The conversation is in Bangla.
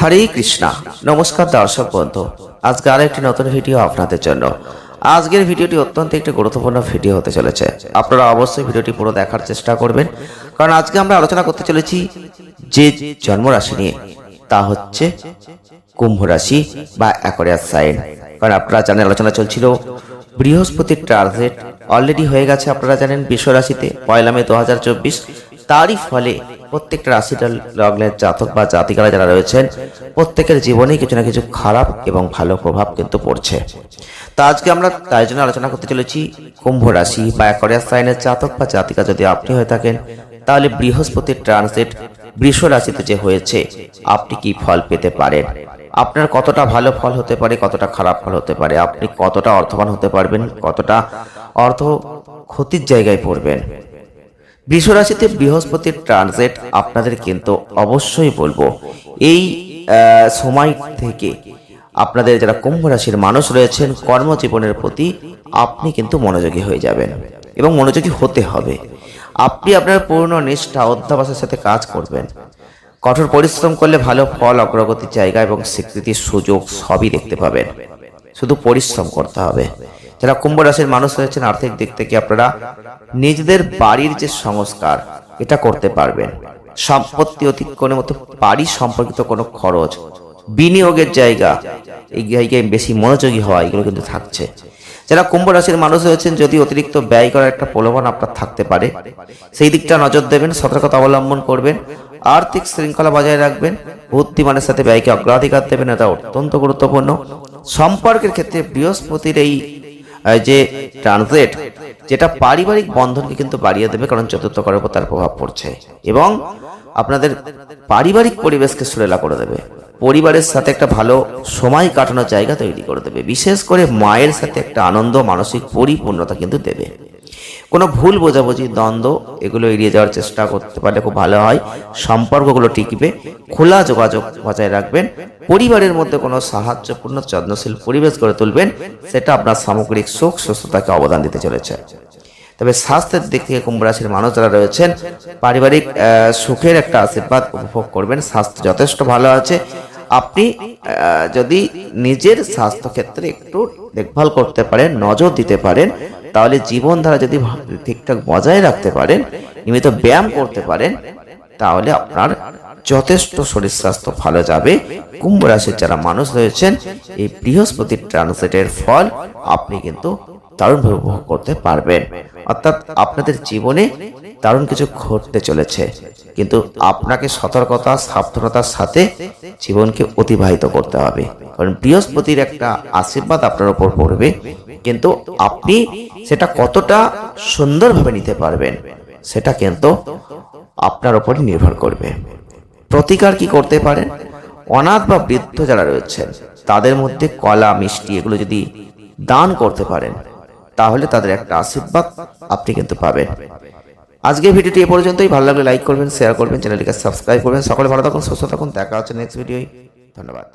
হরে কৃষ্ণা। নমস্কার দর্শক বন্ধু। আজকে আর একটি নতুন ভিডিও আপনাদের জন্য। আজকের ভিডিওটি অত্যন্ত একটি গুরুত্বপূর্ণ ভিডিও হতে চলেছে। আপনারা অবশ্যই ভিডিওটি পুরো দেখার চেষ্টা করবেন। কারণ আজকে আমরা আলোচনা করতে চলেছি যে জন্মরাশি নিয়ে। তা হচ্ছে কুম্ভ রাশি বা অ্যাকোরিয়াস সাইন কারণ আপনারা জানেন, আলোচনা চলছিল বৃহস্পতির ট্রানজিট অলরেডি হয়ে গেছে, আপনারা জানেন বিশ্ব রাশিতে পয়লা মে দু হাজার চব্বিশ। তারই ফলে প্রত্যেকটা রাশিটা লগ্নের জাতক বা জাতিকারা যারা রয়েছেন, প্রত্যেকের জীবনেই কিছু না কিছু খারাপ এবং ভালো প্রভাব কিন্তু পড়ছে। তা আজকে আমরা তাই জন্য আলোচনা করতে চলেছি, কুম্ভ রাশি বা অ্যাকোরিয়াস সাইনের জাতক বা জাতিকা যদি আপনি হয়ে থাকেন, তাহলে বৃহস্পতির ট্রানজিট বৃষ রাশিতে যে হয়েছে, আপনি কি ফল পেতে পারেন? আপনার কতটা ভালো ফল হতে পারে, কতটা খারাপ ফল হতে পারে? আপনি কতটা অর্থবান হতে পারবেন, কতটা অর্থ ক্ষতির জায়গায় পড়বেন? বৃষরাশিতে বৃহস্পতির ট্রানজিট আপনাদের কিন্তু অবশ্যই বলব। এই সময় থেকে আপনাদের যারা কুম্ভ রাশির মানুষ রয়েছেন, কর্মজীবনের প্রতি আপনি কিন্তু মনোযোগী হয়ে যাবেন এবং মনোযোগী হতে হবে। আপনি আপনার পূর্ণ নিষ্ঠা অধ্যাবাসের সাথে কাজ করবেন। কঠোর পরিশ্রম করলে ভালো ফল, অগ্রগতির জায়গা এবং স্বীকৃতির সুযোগ সবই দেখতে পাবেন। শুধু পরিশ্রম করতে হবে। যারা কুম্ভ রাশির মানুষ রয়েছেন আর্থিক দিক থেকে আপনারা নিজেদের বাড়ির যে সংস্কার, এটা করতে পারবেন। সম্পত্তি অতিক্রমের মতো বাড়ি সম্পর্কিত কোনো খরচ, বিনিয়োগের জায়গা, এই জায়গায় বেশি মনোযোগী হওয়া, এগুলো কিন্তু থাকছে। যারা কুম্ভ রাশির মানুষ রয়েছেন যদি অতিরিক্ত ব্যয় করার একটা প্রলোভন আপনার থাকতে পারে, সেই দিকটা নজর দেবেন, সতর্কতা অবলম্বন করবেন, আর্থিক শৃঙ্খলা বজায় রাখবেন, বুদ্ধিমানের সাথে ব্যয়কে অগ্রাধিকার দেবেন, এটা অত্যন্ত গুরুত্বপূর্ণ। সম্পর্কের ক্ষেত্রে বৃহস্পতির এই যে ট্রানজিট যেটা পারিবারিক বন্ধনকে কিন্তু বাড়িয়ে দেবে, কারণ চতুর্থ করার তার প্রভাব পড়ছে। এবং আপনাদের পারিবারিক পরিবেশকে সুরেলা করে দেবে। পরিবারের সাথে একটা ভালো সময় কাটানোর জায়গা তৈরি করে দেবে। বিশেষ করে মায়ের সাথে একটা আনন্দ, মানসিক পরিপূর্ণতা কিন্তু দেবে। কোনো ভুল, বোঝাবুঝি, দ্বন্দ্ব, এগুলো এড়িয়ে যাওয়ার চেষ্টা করতে পারলে খুব ভালো হয়। সম্পর্কগুলো টিকবে, খোলা যোগাযোগ বজায় রাখবেন, পরিবারের মধ্যে কোনো সাহায্যপূর্ণ, যত্নশীল পরিবেশ গড়ে তুলবেন, সেটা আপনার সামগ্রিক সুখ, সুস্থতাকে অবদান দিতে চলেছে। তবে স্বাস্থ্যের দিক থেকে কুম্ভ রাশির মানুষ যারা রয়েছেন, পারিবারিক সুখের একটা আশীর্বাদ উপভোগ করবেন, স্বাস্থ্য যথেষ্ট ভালো আছে। আপনি যদি নিজের স্বাস্থ্য ক্ষেত্রে একটু দেখভাল করতে পারেন, নজর দিতে পারেন তাহলে জীবনধারা যদি ঠিকঠাক বজায় রাখতে পারেন, নিয়মিত ব্যায়াম করতে পারেন, তাহলে আপনার যথেষ্ট শরীর স্বাস্থ্য ভালো যাবে। কুম্ভ রাশির যারা মানুষ রয়েছেন, এই বৃহস্পতির ট্রানজিটের ফল আপনি কিন্তু দারুণভাবে উপভোগ করতে পারবেন। অর্থাৎ আপনাদের জীবনে দারুণ কিছু ঘটতে চলেছে। কিন্তু আপনাকে সতর্কতা, সাবধানতার সাথে জীবনকে অতিবাহিত করতে হবে। কারণ বৃহস্পতির একটা আশীর্বাদ আপনার উপর পড়বে, কিন্তু আপনি সেটা কতটা সুন্দরভাবে নিতে পারবেন, সেটা কিন্তু আপনার উপর নির্ভর করবে। প্রতিকার কি করতে পারেন? অনাথ বা বৃদ্ধ যারা রয়েছেন, তাদের মধ্যে কলা, মিষ্টি এগুলো যদি দান করতে পারেন, তাহলে তাদের একটা আশীর্বাদ আপনি কিন্তু পাবেন। আজকের ভিডিওটি এ পর্যন্তই। ভালো লাগলে লাইক করবেন শেয়ার করবেন চ্যানেলটিকে সাবস্ক্রাইব করবেন। সকলে ভালো থাকুন, সুস্থ থাকুন। দেখা হচ্ছে নেক্সট ভিডিওয় ধন্যবাদ।